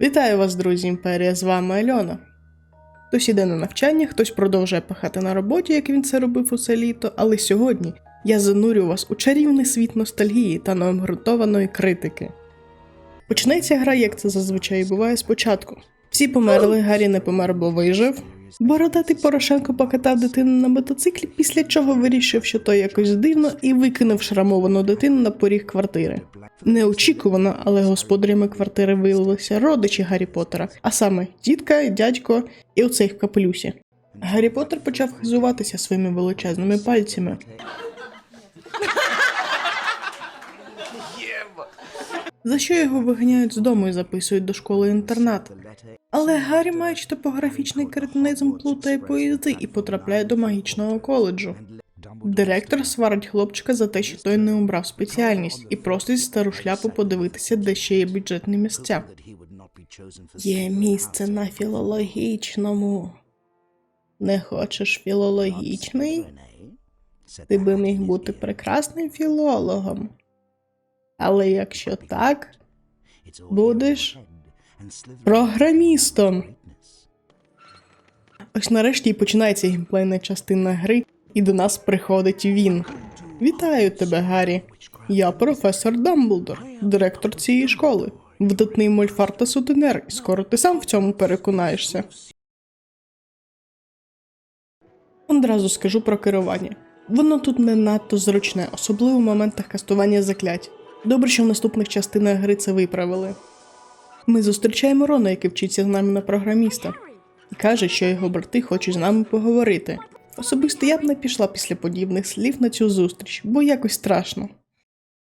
Вітаю вас, друзі Імперія! З вами Альона. Хтось іде на навчання, хтось продовжує пахати на роботі, як він це робив усе літо, але сьогодні я занурю вас у чарівний світ ностальгії та необґрунтованої критики. Почнеться гра, як це зазвичай буває спочатку. Всі померли, Гаррі не помер, бо вижив. Бородатий Порошенко покатав дитину на мотоциклі, після чого вирішив, що то якось дивно, і викинув шрамовану дитину на поріг квартири. Неочікувано, але господарями квартири виявилися родичі Гаррі Поттера, а саме тітка, дядько і оцей в капелюсі. Гаррі Поттер почав хизуватися своїми величезними пальцями. За що його виганяють з дому і записують до школи інтернат. Але Гаррі, маючи топографічний кретинизм, плутає поїзди і потрапляє до магічного коледжу. Директор сварить хлопчика за те, що той не обрав спеціальність, і просить стару шляпу подивитися, де ще є бюджетні місця. Є місце на філологічному. Не хочеш філологічний? Ти би міг бути прекрасним філологом. Але якщо так, будеш програмістом. Ось нарешті і починається геймплейна частина гри, і до нас приходить він. Вітаю тебе, Гаррі. Я професор Дамблдор, директор цієї школи. Видатний мольфар та сутенер, і скоро ти сам в цьому переконаєшся. Одразу скажу про керування. Воно тут не надто зручне, особливо в моментах кастування заклять. Добре, що в наступних частинах гри це виправили. Ми зустрічаємо Рона, який вчиться з нами на програміста, і каже, що його брати хочуть з нами поговорити. Особисто я б не пішла після подібних слів на цю зустріч, бо якось страшно.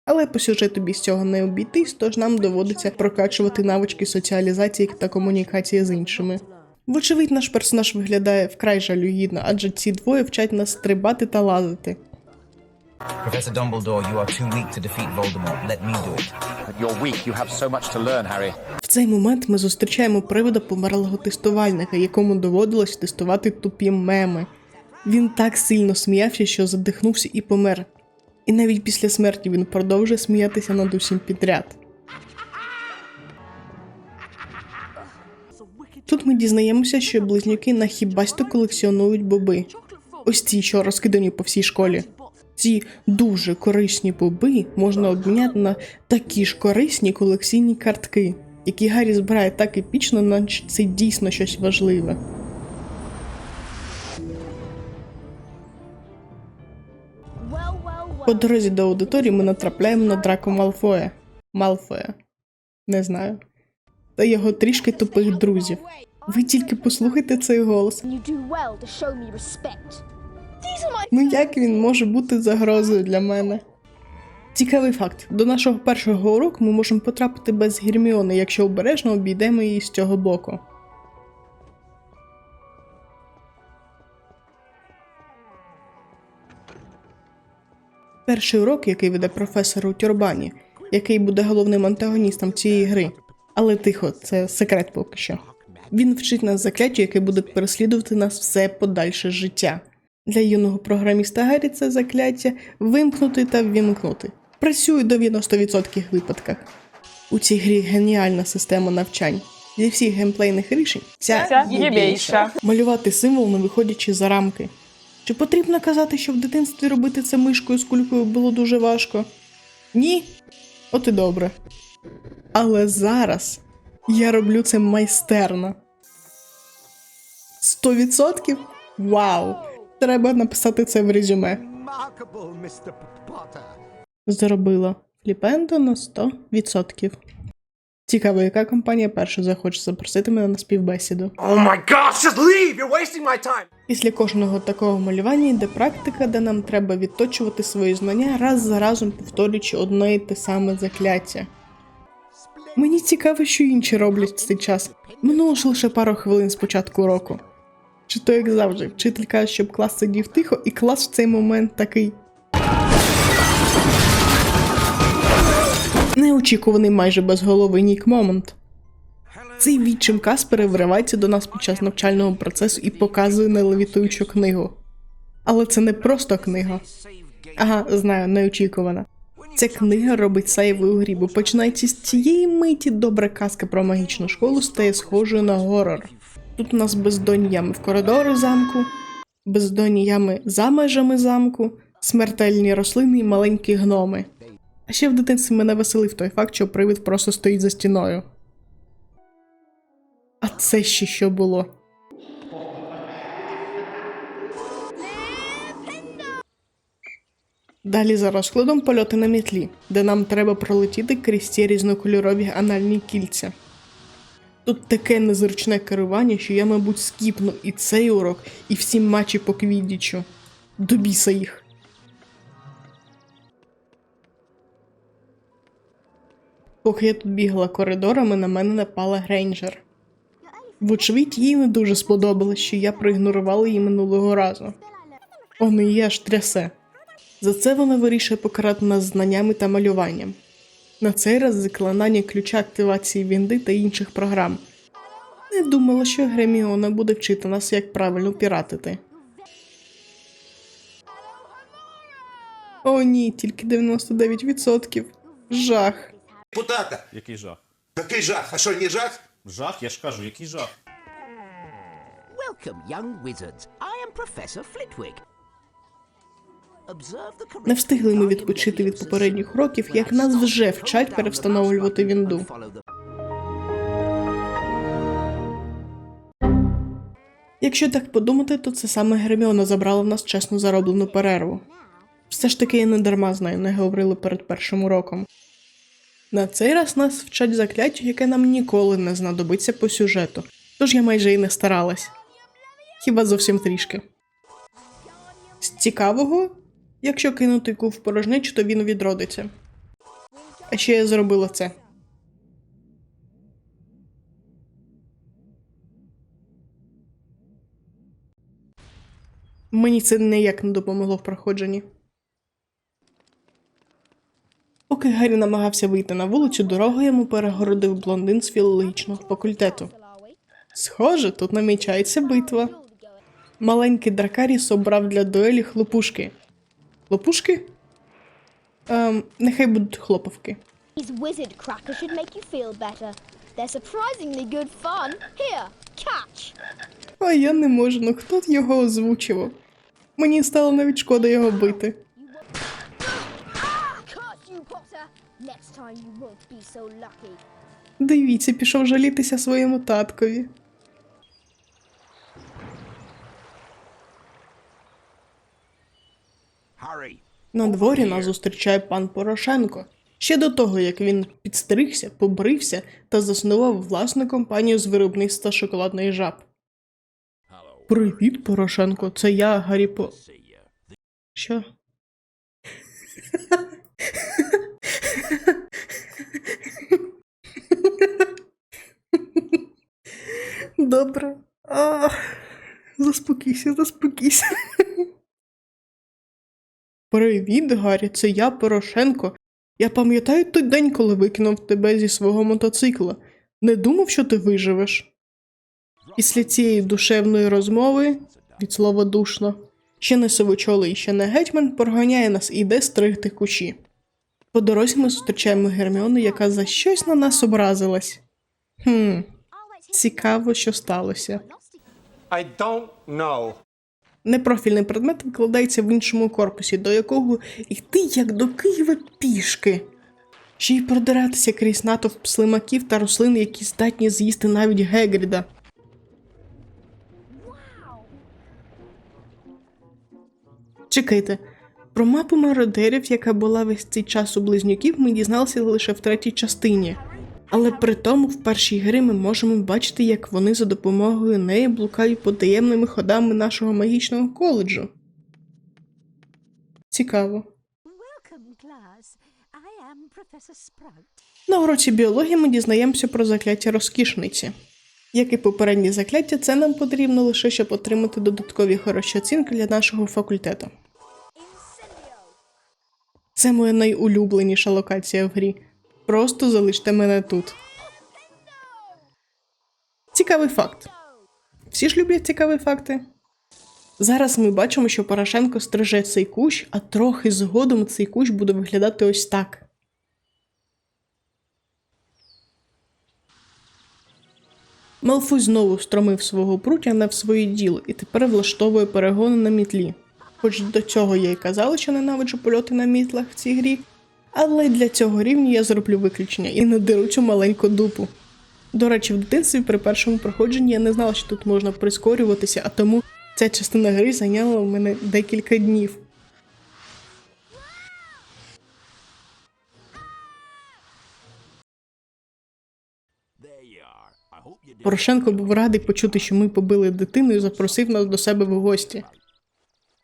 Але по сюжету без цього не обійтись, тож нам доводиться прокачувати навички соціалізації та комунікації з іншими. Вочевидь, наш персонаж виглядає вкрай жалюгідно, адже ці двоє вчать нас стрибати та лазити. Professor Dumbledore, you are too weak to defeat Voldemort. Let me do it. You're weak. You have so much to learn, Harry. В цей момент ми зустрічаємо привода померлого тестувальника, якому доводилось тестувати тупі меми. Він так сильно сміявся, що задихнувся і помер. І навіть після смерті він продовжує сміятися над усім підряд. Тут ми дізнаємося, що близнюки нахібасто колекціонують боби. Ось ці, що розкидані по всій школі. Ці дуже корисні боби можна обміняти на такі ж корисні колекційні картки, які Гаррі збирає так епічно, наче це дійсно щось важливе. По дорозі до аудиторії ми натрапляємо на драку Малфоя. Малфоя. Не знаю. Та його трішки тупих друзів. Ви тільки послухайте цей голос. Ну як він може бути загрозою для мене? Цікавий факт: до нашого першого уроку ми можемо потрапити без Герміони, якщо обережно обійдемо її з цього боку. Перший урок, який веде професор у тюрбані, який буде головним антагоністом цієї гри. Але тихо, це секрет поки що. Він вчить нас закляттю, яке буде переслідувати нас все подальше життя. Для юного програміста Гаррі це закляття вимкнути та ввімкнути. Працює до 90% випадках. У цій грі геніальна система навчань. Зі всіх геймплейних рішень ця, є більша. малювати символ, не виходячи за рамки. Чи потрібно казати, що в дитинстві робити це мишкою з кулькою було дуже важко? Ні. От і добре. Але зараз я роблю це майстерно. Сто відсотків? Вау! Треба написати це в резюме. Зробила Фліпендо на 100%. Цікаво, яка компанія перша захоче запросити мене на співбесіду. Oh my gosh, just leave! You're wasting my time! Після кожного такого малювання йде практика, де нам треба відточувати свої знання раз за разом повторюючи одне і те саме закляття. Мені цікаво, що інші роблять в цей час. Минуло ж лише пару хвилин з початку уроку. Чи то як завжди, вчитель каже, щоб клас сидів тихо, і клас в цей момент такий. Неочікуваний майже безголовий нік момент. Цей відчим Каспери вривається до нас під час навчального процесу і показує нелевітуючу книгу. Але це не просто книга. Ага, знаю, неочікувана. Ця книга робить сейви у грі, бо починається з цієї миті добра казка про магічну школу стає схожою на горор. Тут у нас бездонні ями в коридори замку, бездонні ями за межами замку, смертельні рослини і маленькі гноми. А ще в дитинстві мене веселив той факт, що привид просто стоїть за стіною. А це ще що було? Далі за розкладом польоти на мітлі, де нам треба пролетіти крізь ці різнокольорові анальні кільця. Тут таке незручне керування, що я, мабуть, скіпну і цей урок, і всі матчі по квіддічу. До біса їх. Поки я тут бігла коридорами, на мене напала Грейнджер. Вочевидь, їй не дуже сподобалось, що я проігнорувала її минулого разу. Он і аж трясе. За це вона вирішує покарати нас знаннями та малюванням. На цей раз заклинання ключа активації Вінди та інших програм. Не думала, що Греміона буде вчити нас, як правильно піратити. О, ні, тільки 99%. Жах. Депутата. Який жах? Який жах? А що, не жах? Жах, я ж кажу, який жах. Welcome, young wizards. I am Professor Flitwick. Не встигли ми відпочити від попередніх років, як нас вже вчать перевстановлювати вінду. Якщо так подумати, то це саме Герміона забрала в нас чесно зароблену перерву. Все ж таки я не дарма з нею не говорили перед першим уроком. На цей раз нас вчать закляттю, яке нам ніколи не знадобиться по сюжету, тож я майже і не старалась. Хіба зовсім трішки. З цікавого, якщо кинути кув в то він відродиться. А ще я зробила це. Мені це ніяк не допомогло в проходженні. Поки Гаррі намагався вийти на вулицю, дорогу йому перегородив блондин з філологічного факультету. Схоже, тут намічається битва. Маленький Дракаріс обрав для дуелі хлопушки. Хлопушки? Ем, нехай будуть хлоповки. These wizard crackers should make you feel better. They're surprisingly good fun. Here, catch. А я не можу, ну хто його озвучував? Мені стало навіть шкода його бити. Дивіться, пішов жалітися своєму таткові. На дворі нас зустрічає пан Порошенко. Ще до того, як він підстригся, побрився та заснував власну компанію з виробництва шоколадної жаб. Привіт, Порошенко, це я, Гаррі По... Що? Добре. Заспокійся, заспокійся. Привіт, Гаррі, це я, Порошенко. Я пам'ятаю той день, коли викинув тебе зі свого мотоцикла. Не думав, що ти виживеш. Після цієї душевної розмови, від слова душно, ще не сивочолий, ще не гетьман проганяє нас і йде стригти кущі. По дорозі ми зустрічаємо Герміону, яка за щось на нас образилась. Хм, цікаво, що сталося. I don't know. Непрофільний предмет викладається в іншому корпусі, до якого йти як до Києва пішки. Ще й продиратися крізь натовп слимаків та рослин, які здатні з'їсти навіть Гегріда. Чекайте, про мапу мародерів, яка була весь цей час у близнюків, ми дізналися лише в третій частині. Але при тому в першій грі ми можемо бачити, як вони за допомогою неї блукають по таємними ходами нашого магічного коледжу. Цікаво. На уроці біології ми дізнаємося про закляття розкішниці. Як і попередні закляття, це нам потрібно лише щоб отримати додаткові хороші оцінки для нашого факультету. Це моя найулюбленіша локація в грі. Просто залиште мене тут. Цікавий факт. Всі ж люблять цікаві факти. Зараз ми бачимо, що Порошенко стриже цей кущ, а трохи згодом цей кущ буде виглядати ось так. Малфой знову встромив свого прутяна в своє діло і тепер влаштовує перегони на мітлі. Хоч до цього я й казала, що ненавиджу польоти на мітлах в цій грі, але для цього рівня я зроблю виключення і надеру цю маленьку дупу. До речі, в дитинстві при першому проходженні я не знала, що тут можна прискорюватися, а тому ця частина гри зайняла у мене декілька днів. Порошенко був радий почути, що ми побили дитину і запросив нас до себе в гості.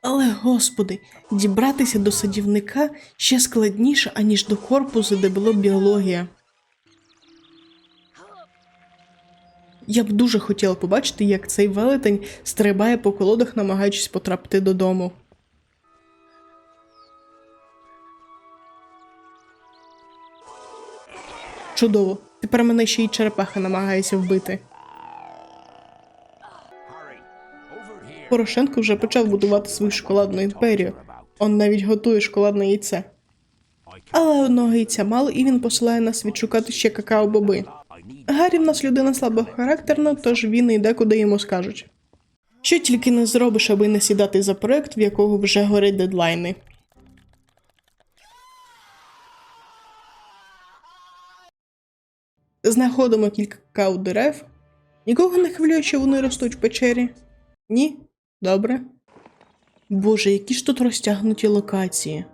Але, господи, дібратися до садівника ще складніше, аніж до корпусу, де була біологія. Я б дуже хотіла побачити, як цей велетень стрибає по колодах, намагаючись потрапити додому. Чудово. Тепер мене ще й черепаха намагається вбити. Порошенко вже почав будувати свою шоколадну імперію. Он навіть готує шоколадне яйце. Але одного яйця мало, і він посилає нас відшукати ще какао-боби. Гаррі в нас людина слабохарактерна, тож він йде, куди йому скажуть. Що тільки не зробиш, аби не сідати за проект, в якого вже горять дедлайни. Знаходимо кілька какао дерев. Нікого не хвилює, що вони ростуть в печері? Ні? Добре. Боже, які ж тут розтягнуті локації.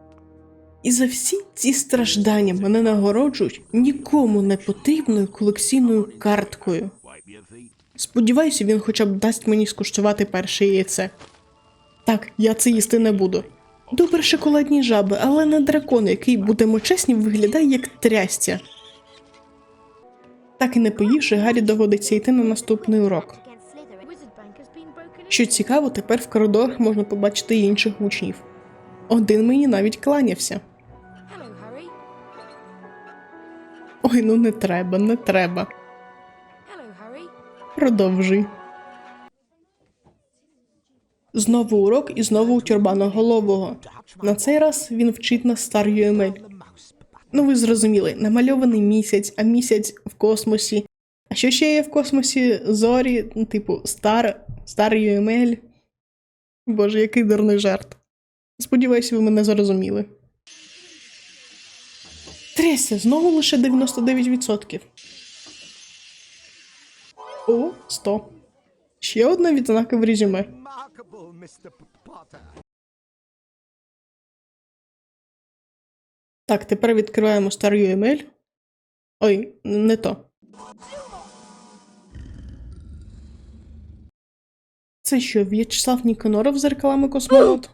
І за всі ці страждання мене нагороджують нікому не потрібною колекційною карткою. Сподіваюся, він хоча б дасть мені скуштувати перше яйце. Так, я це їсти не буду. Добре шоколадні жаби, але не дракон, який, будемо чесні, виглядає як трястя. Так і не поївши, Гаррі доводиться йти на наступний урок. Що цікаво, тепер в коридорах можна побачити й інших учнів. Один мені навіть кланявся. Ой, ну не треба, не треба. Продовжуй. Знову урок і знову у тюрбаноголового. На цей раз він вчить нас стар UML. Ну, ви зрозуміли, намальований місяць, а місяць в космосі. А що ще є в космосі? Зорі, типу, стар, стар UML. Боже, який дурний жарт. Сподіваюся, ви мене зрозуміли. Трясся, знову лише 99%. О, 100. Ще одна відзнака в резюме. Так, тепер відкриваємо стар UML. Ой, не то. Це що, В'ячеслав Ніконоров з зеркалами космонавт?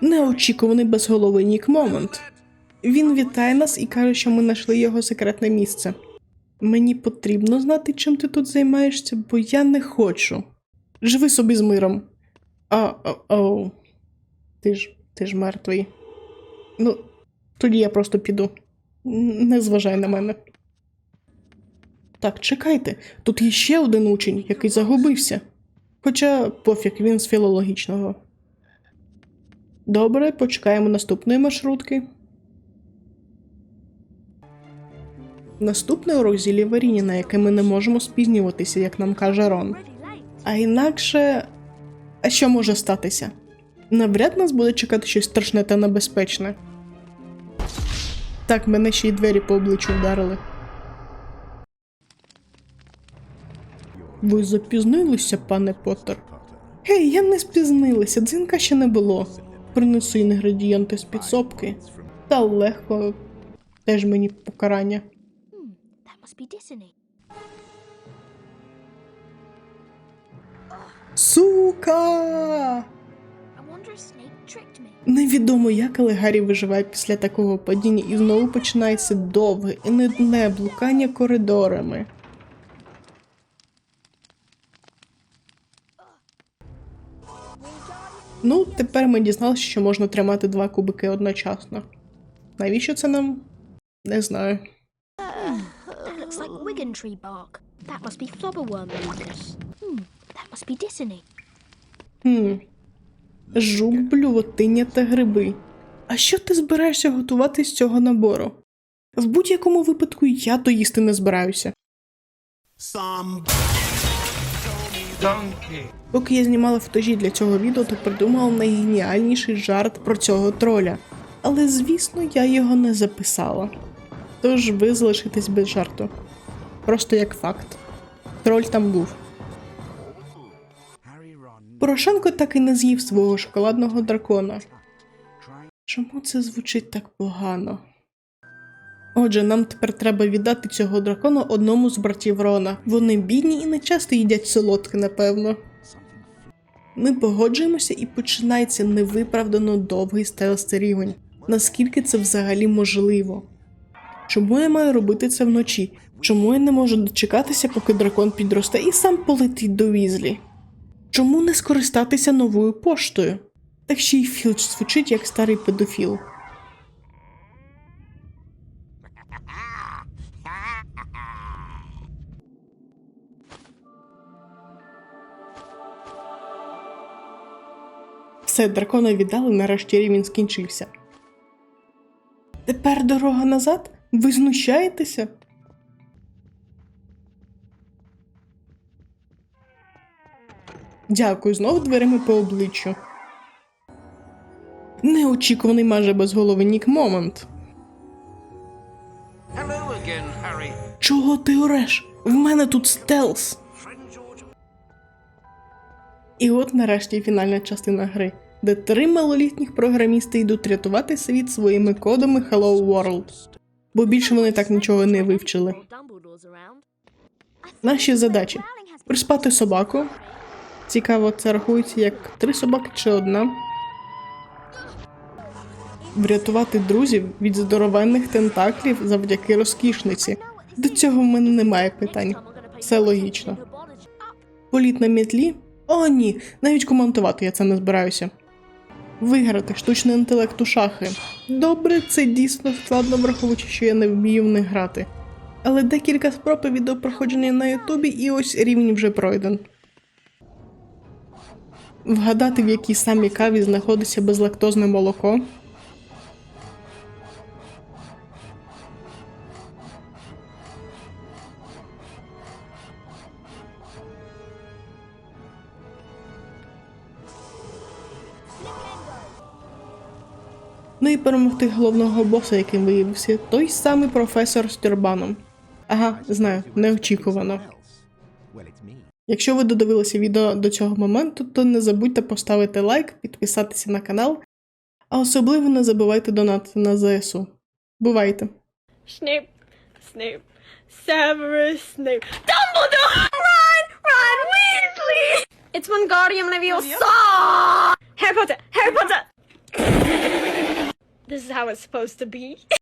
Неочікуваний безголовий Нік Момент. Він вітає нас і каже, що ми знайшли його секретне місце. Мені потрібно знати, чим ти тут займаєшся, бо я не хочу. Живи собі з миром. А, о, о. Ти ж, ти ж мертвий. Ну, тоді я просто піду. Не зважай на мене. Так, чекайте, тут є ще один учень, який загубився. Хоча пофіг, він з філологічного. Добре, почекаємо наступної маршрутки. Наступний урок зілля варіння, на яке ми не можемо спізнюватися, як нам каже Рон. А інакше. А що може статися? Навряд нас буде чекати щось страшне та небезпечне. Так, мене ще й двері по обличчю вдарили. Ви запізнилися, пане Поттер? Гей, я не спізнилася, дзвінка ще не було. Принесу інгредієнти з підсобки. Та легко. Теж мені покарання. Сука! Невідомо як, але Гаррі виживає після такого падіння і знову починається довге і нудне блукання коридорами. Ну, тепер ми дізналися, що можна тримати два кубики одночасно. Навіщо це нам? Не знаю. That looks like Wigan tree bark. That must be flobberworm mucus. Hmm, that must be Dissony. Хм, Жук, блювотиння та гриби. А що ти збираєшся готувати з цього набору? В будь-якому випадку я то їсти не збираюся. Поки я знімала футажі для цього відео, то придумала найгеніальніший жарт про цього троля. Але звісно, я його не записала. Тож ви залишитесь без жарту. Просто як факт. Троль там був. Порошенко так і не з'їв свого шоколадного дракона. Чому це звучить так погано? Отже, нам тепер треба віддати цього дракона одному з братів Рона. Вони бідні і не часто їдять солодке, напевно. Ми погоджуємося і починається невиправдано довгий стелс рівень. Наскільки це взагалі можливо? Чому я маю робити це вночі? Чому я не можу дочекатися, поки дракон підросте і сам полетить до візлі? Чому не скористатися новою поштою? Так ще й Філч звучить як старий педофіл. Все, дракона віддали, нарешті рівень скінчився. Тепер дорога назад? Ви знущаєтеся? Дякую, знову дверима по обличчю. Неочікуваний майже безголовий нік момент. Чого ти ореш? В мене тут стелс. І от нарешті фінальна частина гри, де три малолітніх програмісти йдуть рятувати світ своїми кодами Hello World. Бо більше вони так нічого не вивчили. Наші задачі приспати собаку. Цікаво, це рахується як три собаки чи одна. Врятувати друзів від здоровенних тентаклів завдяки розкішниці. До цього в мене немає питань. Все логічно. Політ на мітлі? О, ні, навіть коментувати я це не збираюся. Виграти штучний інтелект у шахи. Добре, це дійсно складно, враховуючи, що я не вмію в них грати. Але декілька спроб і відеопроходження на Ютубі, і ось рівень вже пройден. Вгадати, в якій самій каві знаходиться безлактозне молоко. Ну і перемогти головного боса, яким виявився той самий професор з тюрбаном. Ага, знаю, неочікувано. Якщо ви додивилися відео до цього моменту, то не забудьте поставити лайк, підписатися на канал, а особливо не забувайте донатити на ЗСУ. Бувайте! Snape, Snape, Severus Snape, Dumbledore! Run, Ron Weasley! It's Wingardium Leviosa! Harry Potter, Harry Potter! This is how it's supposed to be.